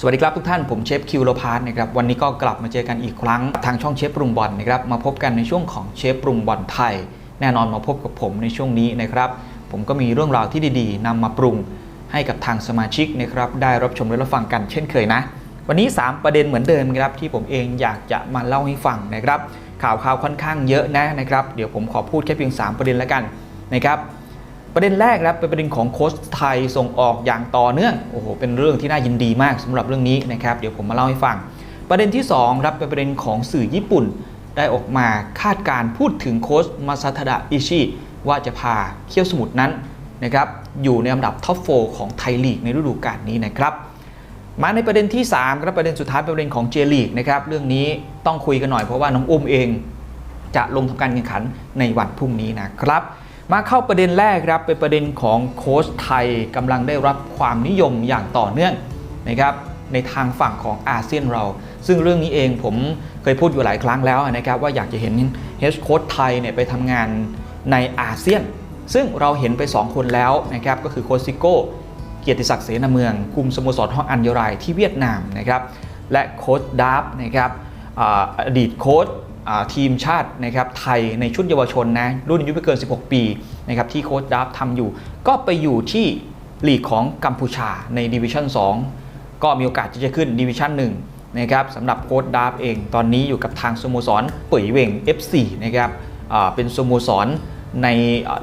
สวัสดีครับทุกท่านผมเชฟคิวโลพาร์ตนะครับวันนี้ก็กลับมาเจอกันอีกครั้งทางช่องเชฟปรุงบอลนะครับมาพบกันในช่วงของเชฟปรุงบอลไทย แน่นอนมาพบกับผมในช่วงนี้นะครับผมก็มีเรื่องราวที่ดีๆนำมาปรุงให้กับทางสมาชิกนะครับได้รับชมและรับฟังกันเช่นเคยนะ วันนี้ 3 ประเด็นเหมือนเดิมครับที่ผมเองอยากจะมาเล่าให้ฟังนะครับข่าวข่าวค่อนข้างเยอะนะนะครับเดี๋ยวผมขอพูดแค่เพียง 3 ประเด็นแล้วกันนะครับ ประเด็นแรกครับเป็นประเด็นของโค้ชไทยส่งออกอย่างต่อเนื่องโอ้โหเป็นเรื่องที่น่ายินดีมากสำหรับเรื่องนี้นะครับเดี๋ยวผมมาเล่าให้ฟัง ประเด็นที่2ครับเป็นประเด็นของสื่อญี่ปุ่น ได้ออกมาคาดการพูดถึงโค้ชมาซาทดะอิชิว่าจะพาเคียวสมุทรนั้นนะครับอยู่ในอันดับท็อปโฟของไทยลีกในฤดูกาลนี้นะครับมาในประเด็นที่3ครับประเด็นสุดท้ายเป็นประเด็นของเจลีกนะครับเรื่องนี้ต้องคุยกันหน่อยเพราะว่าน้องอุ้มเอง จะลงทำการแข่งขันในวันพรุ่งนี้นะครับ มาเข้าประเด็นแรกครับเป็นประเด็นของโค้ชไทยกำลังได้รับความนิยมอย่างต่อเนื่องนะครับในทางฝั่งของอาเซียนเรา ซึ่งเรื่องนี้เองผมเคยพูดอยู่หลายครั้งแล้วนะครับว่าอยากจะเห็นเฮดโค้ชไทยเนี่ยไปทำงานในอาเซียน ซึ่งเราเห็นไป 2 คนแล้วนะครับก็คือโค้ชซิโก้เกียรติศักดิ์เสนาเมือง คุมสโมสรฮอกอันยรายที่เวียดนามนะครับและโค้ชดาร์ฟนะครับออดีตโค้ช ทีมชาตินะครับไทยในชุดเยาวชนนะรุ่นอายุไม่เกิน 16 ปีนะครับที่โค้ชดาร์ฟทำอยู่ ก็ไปอยู่ที่ลีกของกัมพูชาในดิวิชั่น 2 ก็มีโอกาสที่จะขึ้นดิวิชั่น1นะครับสำหรับโค้ชดาร์ฟเองตอนนี้อยู่กับทางสโมสรเป่ยเวง FC นะครับเป็นสโมสรใน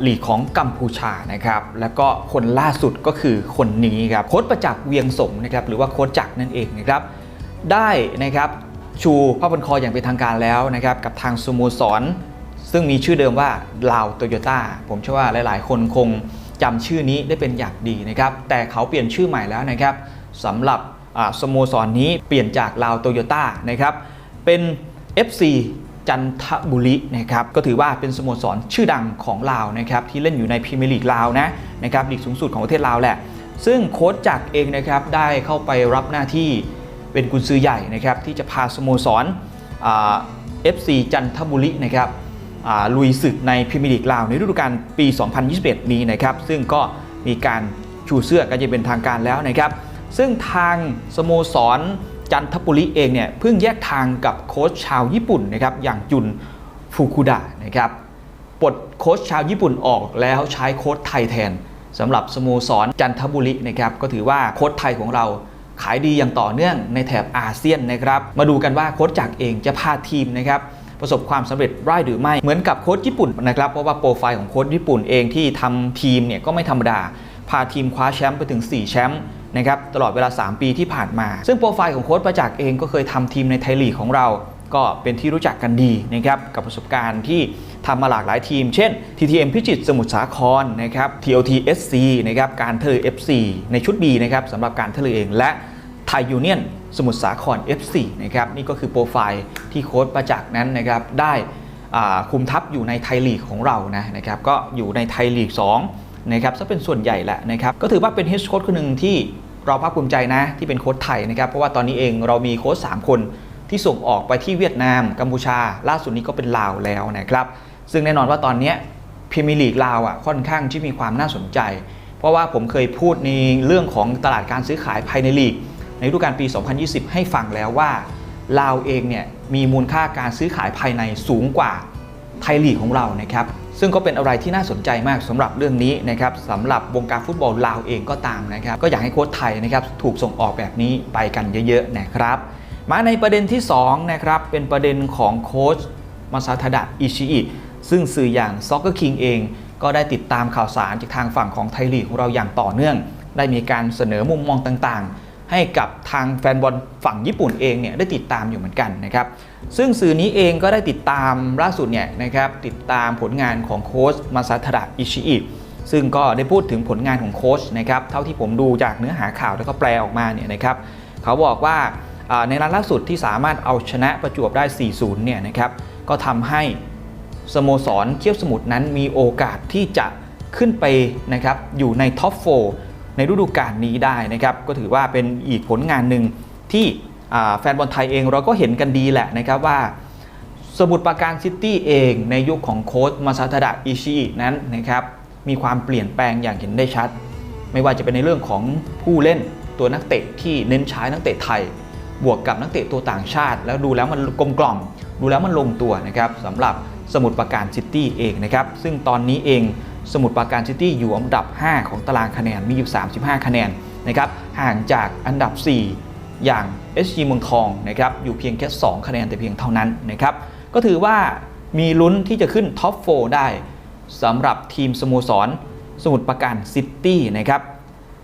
หลีกของกัมพูชานะครับ แล้วก็คนล่าสุดก็คือคนนี้ครับโค้ชประจักษ์เวียงสงนะครับหรือว่าโค้ชจักรนั่นเองนะครับ ได้นะครับ ชูผ้าพันคออย่างเป็นทางการแล้วนะครับกับทางสโมสรซึ่งมีชื่อเดิมว่าลาวโตโยต้าผมเชื่อว่าหลาย ๆ คนคงจำชื่อนี้ได้เป็นอย่างดีนะครับแต่เขาเปลี่ยนชื่อใหม่แล้วนะครับสำหรับสโมสรนี้เปลี่ยนจากลาวโตโยต้านะครับเป็น FC จันทบุรีนะครับก็ถือว่าเป็นสโมสรชื่อดังของลาวนะครับที่เล่นอยู่ในพรีเมียร์ลีกลาวนะนะครับลีกสูงสุดของประเทศลาวแหละ ซึ่งโค้ชจักเองนะครับได้เข้าไปรับหน้าที่ เป็นกุญซือใหญ่นะครับที่จะพาสโมสรเอ่า FC จันทบุรีนะครับลุยศึกในพรีเมียร์ลีกลาวในฤดูกาลปี 2021 นี้นะครับซึ่งก็มีการชูเสื้อกันจะเป็นทางการแล้วนะครับ ซึ่งทางสโมสรจันทบุรีเองเนี่ยเพิ่งแยกทางกับโค้ชชาวญี่ปุ่นนะครับอย่างจุนฟูคุดะนะครับปลดโค้ชชาวญี่ปุ่นออกแล้วใช้โค้ชไทยแทนสำหรับสโมสรจันทบุรีนะครับก็ถือว่าโค้ชไทยของเรา ขายดีอย่างต่อเนื่องในแถบอาเซียนนะครับ มาดูกันว่าโค้ชจักรเองจะพาทีมนะครับประสบความสำเร็จได้หรือไม่เหมือนกับโค้ชญี่ปุ่นนะครับ เพราะว่าโปรไฟล์ของโค้ชญี่ปุ่นเองที่ทำทีมเนี่ยก็ไม่ธรรมดา พาทีมคว้าแชมป์ไปถึง 4 แชมป์นะครับตลอดเวลา 3 ปีที่ผ่านมา ซึ่งโปรไฟล์ของโค้ชประจักษ์เองก็เคยทำทีมในไทยลีกของเรา ก็เป็นที่รู้จักกันดีนะครับกับประสบการณ์ที่ ทำมาหลากหลายทีม เช่น TTM พิจิตรสมุทรสาครนะครับ TOT SC นะครับการเทเล FC ในชุด B นะครับสำหรับการเทเลเองและไทยยูเนียนสมุทรสาคร FC นะครับนี่ก็คือโปรไฟล์ที่โค้ชประจักษ์นั้นนะครับได้คุมทัพอยู่ในไทยลีกของเรานะนะครับก็อยู่ในไทยลีก2นะครับซะเป็นส่วนใหญ่แหละนะครับก็ถือว่าเป็นเฮดโค้ชคนหนึ่งที่เราภาคภูมิใจนะที่เป็นโค้ชไทยนะครับเพราะว่าตอนนี้เองเรามีโค้ช3คนที่ส่งออกไปที่เวียดนาม กัมพูชา ล่าสุดนี้ก็เป็นลาวแล้วนะครับ ซึ่งแน่นอนว่าตอนนี้พรีเมียร์ลีกลาวอะค่อนข้างที่มีความน่าสนใจ เพราะว่าผมเคยพูดในเรื่องของตลาดการซื้อขายภายในลีก ในฤดูกาลปี 2020 ให้ฟังแล้วว่าลาวเองเนี่ยมีมูลค่าการซื้อขายภายในสูงกว่าไทยลีกของเรานะครับซึ่งก็เป็นอะไรที่น่าสนใจมากสำหรับเรื่องนี้นะครับสำหรับวงการฟุตบอลลาวเองก็ตามนะครับก็อยากให้โค้ชไทยนะครับถูกส่งออกแบบนี้ไปกันเยอะๆนะครับมาในประเด็นที่2นะครับเป็นประเด็นของโค้ชมาซาทดะอิชิอิ ซึ่งสื่ออย่าง Soccer King เอง ก็ได้ติดตามข่าวสารจากทางฝั่งของไทยลีกของเราอย่างต่อเนื่อง ได้มีการเสนอมุมมองต่างๆ ให้กับทางแฟนบอลฝั่งญี่ปุ่นเองเนี่ยได้ติดตามอยู่เหมือนกันนะครับซึ่งสื่อนี้เองก็ได้ติดตามล่าสุดเนี่ยนะครับติดตามผลงานของโค้ชมาซาทดะอิชิอิซึ่งก็ได้พูดถึงผลงานของโค้ชนะครับเท่าที่ผมดูจากเนื้อหาข่าวแล้วก็แปลออกมาเนี่ยนะครับเขาบอกว่าอ่าในนัดล่าสุดที่สามารถเอาชนะประจวบได้ 4-0 เนี่ยนะครับก็ทำให้ สโมสรเคียบสมุทรนั้นมีโอกาสที่จะขึ้นไปนะครับอยู่ในท็อปโฟในฤดูกาลนี้ได้นะครับก็ถือว่าเป็นอีกผลงานหนึ่งที่แฟนบอลไทยเองเราก็เห็นกันดีแหละนะครับว่า สมุทรปราการซิตี้เองในยุคของโค้ชมาซาทดะอิชินั้นนะครับมีความเปลี่ยนแปลงอย่างเห็นได้ชัด ไม่ว่าจะเป็นในเรื่องของผู้เล่นตัวนักเตะที่เน้นใช้นักเตะไทย บวกกับนักเตะตัวต่างชาติ แล้วดูแล้วมันกลมกล่อม ดูแล้วมันลงตัวนะครับสำหรับ สมุทรปราการซิตี้เองนะครับซึ่งตอนนี้เองสมุทรปราการซิตี้อยู่อันดับ 5 ของตารางคะแนนมีอยู่ 35 คะแนนนะครับห่างจากอันดับ 4 อย่าง SG เมืองทองนะครับอยู่เพียงแค่ 2 คะแนนแต่เพียงเท่านั้นนะครับก็ถือว่ามีลุ้นที่จะขึ้นท็อป 4 ได้สำหรับทีมสโมสรสมุทรปราการซิตี้นะครับ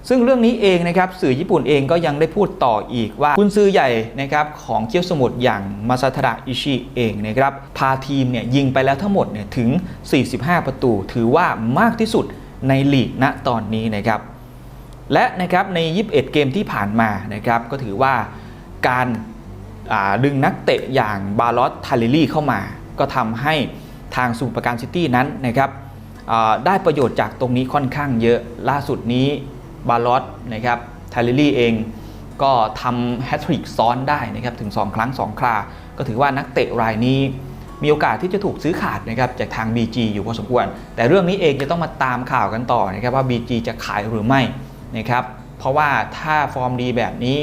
ซึ่งเรื่องนี้เองนะครับสื่อญี่ปุ่นเองก็ยังได้พูดต่ออีกว่าคุณซื้อใหญ่นะครับของเคียวสมุทรอย่างมาซาทาระอิชิเองนะครับพาทีมเนี่ยยิงไปแล้วทั้งหมดเนี่ยถึง 45 ประตู ถือว่ามากที่สุดในลีกณตอนนี้นะครับ และนะครับใน 21 เกมที่ผ่านมานะครับก็ถือว่าการดึงนักเตะอย่างบาลอสทาเลลี่เข้ามา ก็ทำให้ทางสมุทรปราการซิตี้นั้นนะครับได้ประโยชน์จากตรงนี้ค่อนข้างเยอะล่าสุดนี้ บาลอสนะครับทาเลลี่เองก็ทำแฮตทริกซ้อนได้นะครับถึง 2 ครั้ง 2 ครา ก็ถือว่านักเตะรายนี้มีโอกาสที่จะถูกซื้อขาดนะครับจากทาง BG อยู่พอสมควร แต่เรื่องนี้เองจะต้องมาตามข่าวกันต่อนะครับว่า BG จะขายหรือไม่นะครับเพราะว่าถ้าฟอร์มดีแบบนี้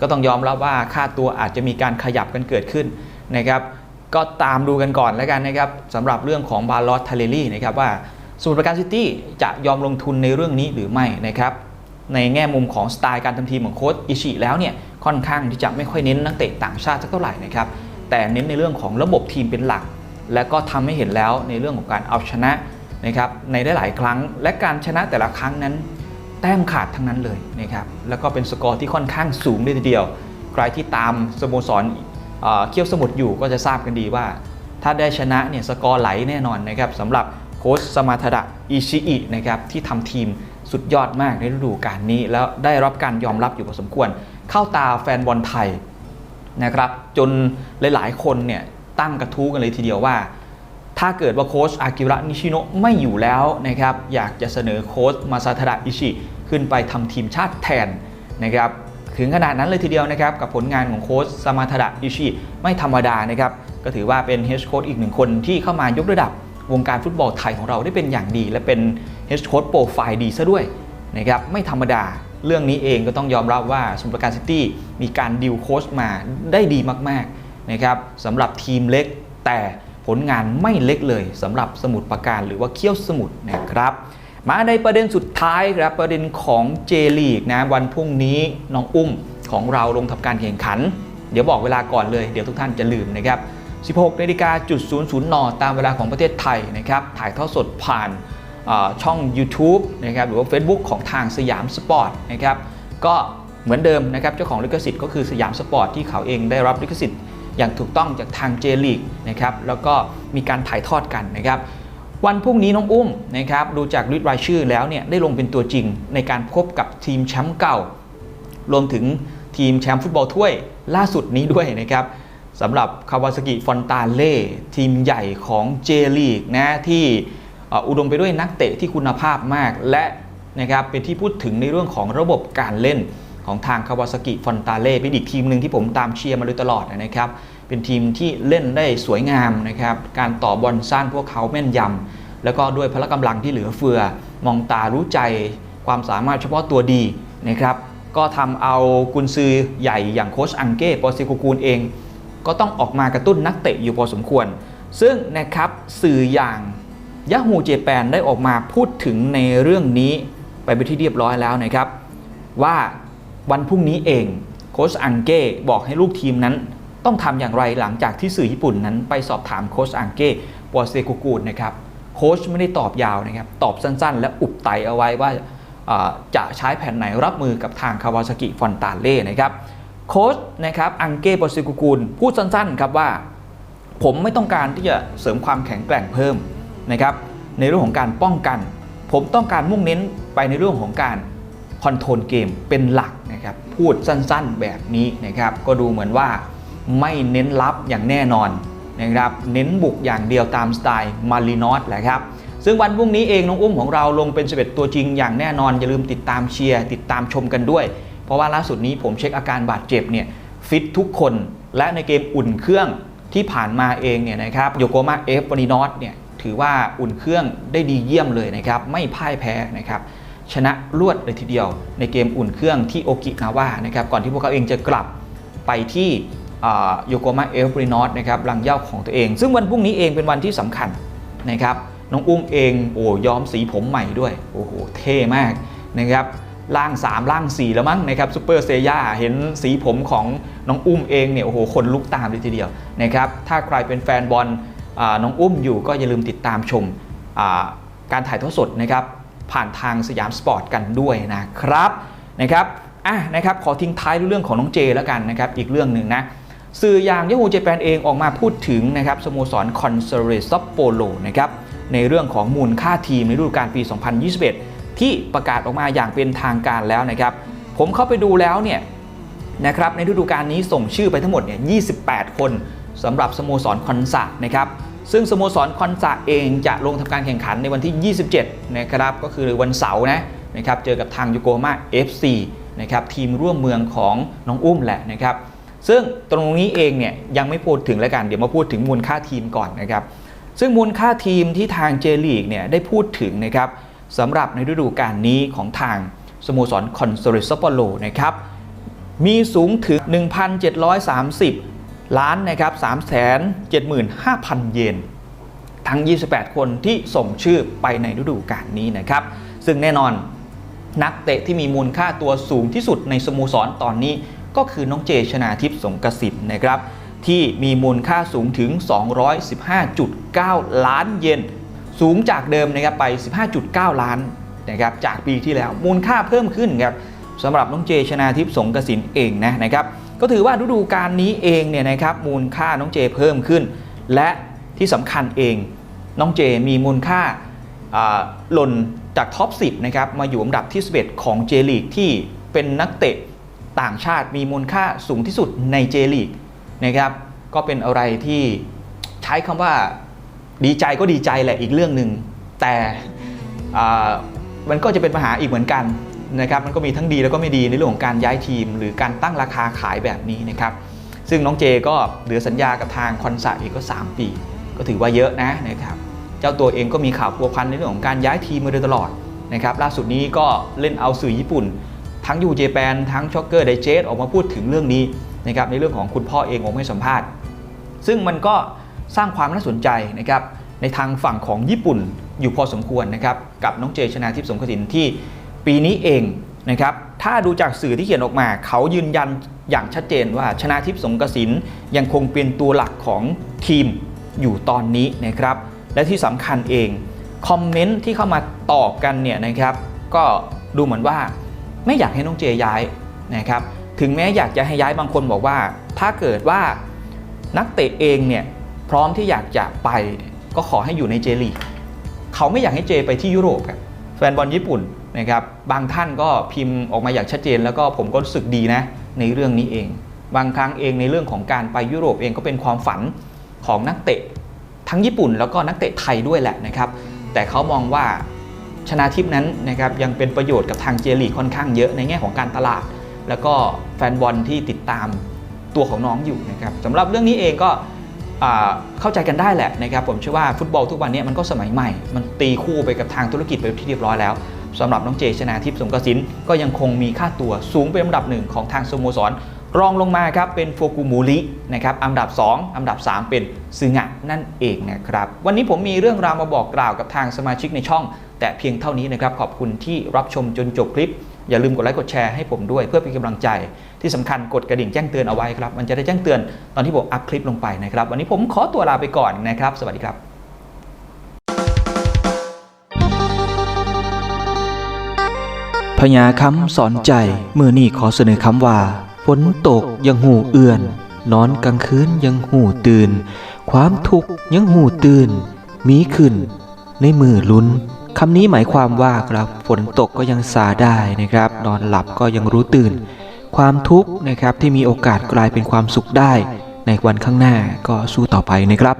ก็ต้องยอมรับว่าค่าตัวอาจจะมีการขยับกันเกิดขึ้นนะครับก็ตามดูกันก่อนแล้วกันนะครับสำหรับเรื่องของบาลอสทาเลลี่นะครับว่า สมุทรปราการซิตี้จะยอมลงทุนในเรื่องนี้หรือไม่นะครับในแง่มุมของสไตล์การทำทีมของโค้ชอิชิแล้วเนี่ยค่อนข้างที่จะไม่ค่อยเน้นนักเตะต่างชาติสักเท่าไหร่นะครับแต่เน้นในเรื่องของระบบทีมเป็นหลัก และก็ทำให้เห็นแล้วในเรื่องของการเอาชนะนะครับในได้หลายครั้ง และการชนะแต่ละครั้งนั้น แต้มขาดทั้งนั้นเลยนะครับแล้วก็เป็นสกอร์ที่ค่อนข้างสูงเลยทีเดียว ใครที่ตามสโมสรเเคี่ยวสมุทรอยู่ก็จะทราบกันดีว่า ถ้าได้ชนะเนี่ยสกอร์ไหลแน่นอนนะครับสำหรับ โค้ชสมาทดะอิชิอินะครับที่ทำทีมสุดยอดมากในฤดูกาลนี้ แล้วได้รับการยอมรับอยู่พอสมควร เข้าตาแฟนบอลไทยนะครับจนหลายๆ คนเนี่ยตั้งกระทู้กันเลยทีเดียวว่า ถ้าเกิดว่าโค้ชอากิระนิชิโนะไม่อยู่แล้วนะครับอยากจะเสนอโค้ชมาซาทาระอิชิขึ้นไปทำทีมชาติแทนนะครับถึงขนาดนั้นเลยทีเดียวนะครับกับผลงานของโค้ชสมาทาระอิชิไม่ธรรมดานะครับก็ถือว่าเป็นเฮดโค้ชอีกหนึ่งคนที่เข้ามายกระดับ วงการฟุตบอลไทยของเราได้เป็นอย่างดี และเป็นเฮดโค้ชโปรไฟล์ดีซะด้วยนะครับไม่ธรรมดาเรื่องนี้เองก็ต้องยอมรับว่าสมุทรปราการซิตี้มีการดิวโค้ชมาได้ดีมากๆนะครับสำหรับทีมเล็กแต่ผลงานไม่เล็กเลยสำหรับสมุทรปราการหรือว่าเคี้ยวสมุทรนะครับ มาในประเด็นสุดท้ายครับประเด็นของเจลีกนะวันพรุ่งนี้น้องอุ้มของเราลงทำการแข่งขัน เดี๋ยวบอกเวลาก่อนเลยเดี๋ยวทุกท่านจะลืมนะครับ 16นาฬิกาจุด00นตามเวลาของประเทศไทยนะครับถ่ายทอดสดผ่านช่อง YouTube นะครับหรือว่า Facebook ของทางสยามสปอร์ตนะครับก็เหมือนเดิมนะครับเจ้าของลิขสิทธิ์ก็คือสยามสปอร์ตที่เขาเองได้รับลิขสิทธิ์อย่างถูกต้องจากทางเจลีกนะครับแล้วก็มีการถ่ายทอดกันนะครับวันพรุ่งนี้น้องอุ้มนะครับดูจากลิสต์รายชื่อแล้วเนี่ยได้ลงเป็นตัวจริงในการพบกับทีมแชมป์เก่า รวมถึงทีมแชมป์ฟุตบอลถ้วยล่าสุดนี้ด้วยนะครับ สำหรับคาวาซากิฟอนตาเล่ทีมใหญ่ของเจลีกนะที่อุดมไปด้วยนักเตะที่คุณภาพมาก และนะครับเป็นที่พูดถึงในเรื่องของระบบการเล่นของทางคาวาซากิฟอนตาเล่เป็นอีกทีมหนึ่งที่ผมตามเชียร์มาโดยตลอดนะครับเป็นทีมที่เล่นได้สวยงามนะครับการต่อบอลสั้นพวกเขาแม่นยำแล้วก็ด้วยพละกำลังที่เหลือเฟือ มองตารู้ใจความสามารถเฉพาะตัวดีนะครับก็ทำเอากุนซือใหญ่อย่างโคชอังเก้ปอซิโกกูลเอง ก็ต้องออกมากระตุ้นนักเตะอยู่พอสมควร ซึ่งนะครับสื่ออย่างย a ฮูเจแปนได้ออกมาพูดถึงในเรื่องนี้ไปเป็นที่เรียบร้อยแล้วนะครับ ว่าวันพรุ่งนี้เองโค้ชอังเก้บอกให้ลูกทีมนั้น ต้องทำอย่างไรหลังจากที่สื่อญี่ปุ่นนั้น ไปสอบถามโค้ชอังเก้ปอเซกุกูนะครับโค้ชไม่ได้ตอบยาวนะครับตอบสั้นๆ และอุบไตเอาไว้ว่าอ่าจะใช้แผนไหนรับมือกับทางคาวาซากิฟอนตาเล่นะครับ โค้ชนะครับอังเก้ปอซิกุกุลพูดสั้นๆครับว่า ผมไม่ต้องการที่จะเสริมความแข็งแกร่งเพิ่มนะครับในเรื่องของการป้องกัน ผมต้องการมุ่งเน้นไปในเรื่องของการคอนโทรลเกมเป็นหลักนะครับพูดสั้นๆแบบนี้นะครับก็ดูเหมือนว่าไม่เน้นรับอย่างแน่นอนนะครับเน้นบุกอย่างเดียวตามสไตล์มารินอสแหละครับซึ่งวันพรุ่งนี้เองน้องอุ้มของเราลงเป็น 11 ตัวจริงอย่างแน่นอน อย่าลืมติดตามเชียร์ ติดตามชมกันด้วย เพราะว่าล่าสุดนี้ผมเช็คอาการบาดเจ็บเนี่ยฟิตทุกคนและในเกมอุ่นเครื่องที่ผ่านมาเองเนี่ยนะครับโยโกมาเอฟวานินอสเนี่ยถือว่าอุ่นเครื่องได้ดีเยี่ยมเลยนะครับ ไม่พ่ายแพ้นะครับชนะรวดเลยทีเดียว ในเกมอุ่นเครื่องที่โอกินาวานะครับก่อนที่พวกเขาเองจะกลับไปที่โยโกมาเอลบรินอตนะครับรังเย้าของตัวเอง ซึ่งวันพรุ่งนี้เองเป็นวันที่สำคัญนะครับน้องอุ้มเองโอ้ย้อมสีผมใหม่ด้วย โอ้โห เท่มากนะครับ ร่าง 3 ร่าง 4 แล้วมั้งนะครับซูเปอร์เซย่าเห็นสีผมของน้องอุ้มเองเนี่ยโอ้โหคนลุกตามเลยทีเดียวนะครับถ้าใครเป็นแฟนบอลน้องอุ้มอยู่ก็อย่าลืมติดตามชมการถ่ายทอดสดนะครับผ่านทางสยามสปอร์ตกันด้วยนะครับนะครับอะนะครับขอทิ้งท้ายเรื่องของน้องเจแล้วกันนะครับอีกเรื่องหนึ่งนะสื่ออย่างย a ฮูเจแปนเองออกมาพูดถึงนะครับสโมสรคอนเซเรซัปโปโลนะครับในเรื่องของมูลค่าทีมในฤดูกาลปี 2021 ที่ประกาศออกมาอย่างเป็นทางการแล้วนะครับ ผมเข้าไปดูแล้วเนี่ยนะครับในฤดูกาลนี้ส่งชื่อไปทั้งหมดเนี่ย 28 คนสำหรับสโมสรคอนซะนะครับซึ่งสโมสรคอนซะเองจะลงทำการแข่งขันในวันที่ 27 นะครับก็คือวันเสาร์นะนะครับเจอกับทางยูโกมา FC นะครับทีมร่วมเมืองของน้องอุ้มแหละนะครับ ซึ่งตรงนี้เองเนี่ยยังไม่พูดถึงแล้วกัน เดี๋ยวมาพูดถึงมูลค่าทีมก่อนนะครับ ซึ่งมูลค่าทีมที่ทางเจลีกเนี่ยได้พูดถึงนะครับ สำหรับในฤดูกาลนี้ของทางสโมสรคอนโซลิสปโลนะครับ มีสูงถึง 1,730 ล้านนะครับ375,000 เยน ทั้ง 28 คนที่ส่งชื่อไปในฤดูกาลนี้นะครับ ซึ่งแน่นอนนักเตะที่มีมูลค่าตัวสูงที่สุดในสโมสรตอนนี้ ก็คือน้องเจชนาทิพย์สงกสินนะครับ ที่มีมูลค่าสูงถึง 215.9 ล้านเยน สูงจากเดิมนะครับไป 15.9 ล้านนะครับจากปีที่แล้วมูลค่าเพิ่มขึ้นครับสำหรับน้องเจชนาทิพย์สงกสินเองนะนะครับก็ถือว่าฤดูกาลนี้เองเนี่ยนะครับมูลค่าน้องเจเพิ่มขึ้น และที่สำคัญเองน้องเจมีมูลค่าอ่าหล่นจากท็อป 10นะครับมาอยู่อันดับที่ 11 ของเจลีกที่เป็นนักเตะต่างชาติมีมูลค่าสูงที่สุดในเจลีกนะครับก็เป็นอะไรที่ใช้คำว่า ดีใจก็ดีใจแหละอีกเรื่องหนึ่งแต่มันก็จะเป็นปัญหาอีกเหมือนกันนะครับมันก็มีทั้งดีแล้วก็ไม่ดีในเรื่องของการย้ายทีม หรือการตั้งราคาขายแบบนี้นะครับซึ่งน้องเจก็เหลือสัญญากับทางคอนซาอีกก็ 3 ปี ก็ถือว่าเยอะนะนะครับเจ้าตัวเองก็มีข่าวพัวพันในเรื่องของการย้ายทีมมาโดยตลอดนะครับล่าสุดนี้ก็เล่นเอาสื่อญี่ปุ่น ทั้งยูเจแปนทั้งช็อกเกอร์ไดเจสออกมาพูดถึงเรื่องนี้นะครับในเรื่องของคุณพ่อเองออกมาให้สัมภาษณ์ ซึ่งมันก็ สร้างความน่าสนใจนะครับในทางฝั่งของญี่ปุ่นอยู่พอสมควรนะครับกับน้องเจชนาทิพย์สงกสินที่ปีนี้เองนะครับถ้าดูจากสื่อที่เขียนออกมา เขายืนยันอย่างชัดเจนว่าชนาทิพย์สงกสินยังคงเป็นตัวหลักของทีมอยู่ตอนนี้นะครับและที่สำคัญเองคอมเมนต์ที่เข้ามาตอบกันเนี่ยนะครับก็ดูเหมือนว่าไม่อยากให้น้องเจย้ายนะครับถึงแม้อยากจะให้ย้ายบางคนบอกว่า ถ้าเกิดว่านักเตะเองเนี่ย พร้อมที่อยากจะไปก็ขอให้อยู่ในเจลีกเขาไม่อยากให้เจไปที่ยุโรปครับแฟนบอลญี่ปุ่นนะครับบางท่านก็พิมพ์ออกมาอย่างชัดเจน แล้วก็ผมก็รู้สึกดีนะในเรื่องนี้เอง บางครั้งเองในเรื่องของการไปยุโรปเองก็เป็นความฝันของนักเตะทั้งญี่ปุ่นแล้วก็นักเตะไทยด้วยแหละนะครับ แต่เขามองว่าชนาทิพนั้นนะครับยังเป็นประโยชน์กับทางเจลีกค่อนข้างเยอะในแง่ของการตลาด แล้วก็แฟนบอลที่ติดตามตัวของน้องอยู่นะครับสำหรับเรื่องนี้เองก็ เข้าใจกันได้แหละนะครับผมเชื่อว่าฟุตบอลทุกวันนี้มันก็สมัยใหม่ มันตีคู่ไปกับทางธุรกิจไปที่เรียบร้อยแล้วสำหรับน้องเจชนาทิพย์สงกระสินก็ยังคงมีค่าตัวสูงเป็นอันดับหนึ่งของทางสโมสร รองลงมาครับเป็นโฟกุมูรินะครับอันดับ 2 อันดับ 3 เป็นซึงะนั่นเองนะครับวันนี้ผมมีเรื่องราวมาบอกกล่าวกับทางสมาชิกในช่อง แต่เพียงเท่านี้นะครับขอบคุณที่รับชมจนจบคลิป อย่าลืมกดไลค์กดแชร์ให้ผมด้วยเพื่อเป็นกำลังใจที่สำคัญกดกระดิ่งแจ้งเตือนเอาไว้ครับ มันจะได้แจ้งเตือนตอนที่ผมอัพคลิปลงไปนะครับ วันนี้ผมขอตัวลาไปก่อนนะครับ สวัสดีครับพญาคำสอนใจเมื่อนี่ขอเสนอคำว่าฝนตกยังหูเอื่อน นอนกลางคืนยังหูตื่น ความทุกข์ยังหูตื่น มีขึ้น ในมือลุ้น คำนี้หมายความว่าครับฝนตกก็ยังซาได้นะครับ นอนหลับก็ยังรู้ตื่น ความทุกข์นะครับที่มีโอกาสกลายเป็นความสุขได้ ในวันข้างหน้าก็สู้ต่อไปนะครับ